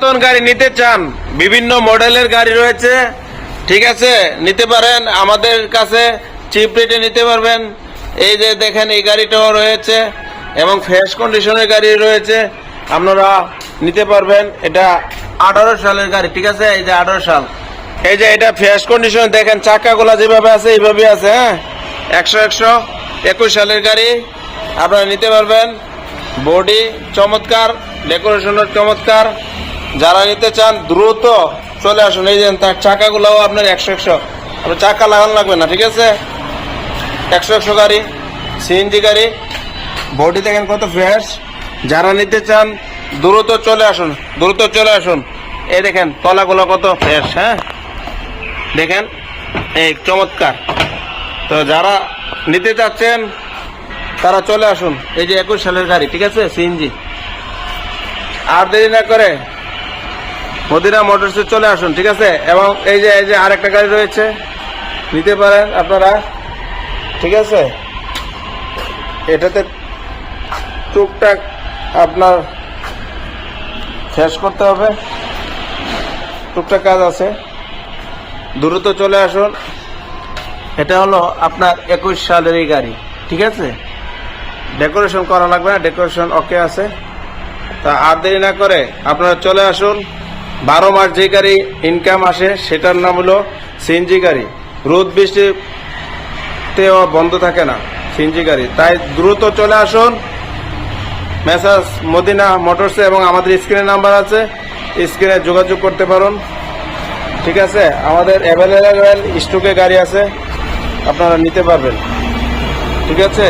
পুরাতন গাড়ি নিতে চান, বিভিন্ন মডেলের গাড়ি রয়েছে, ঠিক আছে? নিতে পারেন, আমাদের কাছে চিপ রেটে নিতে পারবেন। এই যে দেখেন, এই গাড়িটাও রয়েছে এবং ফ্রেশ কন্ডিশনের গাড়ি রয়েছে। আপনারা নিতে পারবেন, এটা আঠারো সালের গাড়ি, ঠিক আছে? এই যে আঠারো সাল। এই যে এটা ফ্রেশ কন্ডিশন দেখেন, চাকাগুলা যেভাবে আছে, এইভাবে আছে হ্যাঁ? একশো একশো একুশ সালের গাড়ি, আপনারা নিতে পারবেন। বডি চমৎকার ডেকোরেশনের চমৎকার। যারা নিতে চান, দ্রুত চলে আসুন। এই যে তার চাকাগুলোও আপনার একশো একশো। আপনার চাকা লাগানো লাগবে না, ঠিক আছে? একশো একশো গাড়ি সিএনজি গাড়ি। বডি দেখেন কত ফ্রেশ যারা নিতে চান, দ্রুত চলে আসুন, দ্রুত চলে আসুন। এই দেখেন, তলাগুলো কত ফ্রেশ হ্যাঁ? দেখেন, এই চমৎকার। তো যারা নিতে চাচ্ছেন, তারা চলে আসুন। এই যে একুশ সালের গাড়ি, ঠিক আছে? সিএনজি আর দেরি না করে মদিনা মোটরসে চলে আসুন, ঠিক আছে? এবং এই যে এই যে আরেকটা গাড়ি রয়েছে, নিতে পারেন আপনারা, ঠিক আছে? এটাতে টুকটাক আপনার শেষ করতে হবে। টুকটাক কাজ আছে। দ্রুত চলে আসুন। এটা হলো আপনার একুশ সালেরই গাড়ি, ঠিক আছে? ডেকোরেশন করা লাগবে না, ডেকোরেশন ওকে আছে। তা আর দেরি না করে আপনারা চলে আসুন। বারো মাস যে গাড়ি ইনকাম আসে, সেটার নাম হলো সিএনজি গাড়ি। রোদ বৃষ্টিতেও বন্ধ থাকে না সিএনজি গাড়ি। তাই দ্রুত চলে আসুন মেসাজ মদিনা মোটরসে এবং আমাদের স্ক্রিনে নাম্বার আছে, স্ক্রিনে যোগাযোগ করতে পারুন। ঠিক আছে? আমাদের অ্যাভেলেবেল স্টকে গাড়ি আছে, আপনারা নিতে পারবেন। ঠিক আছে?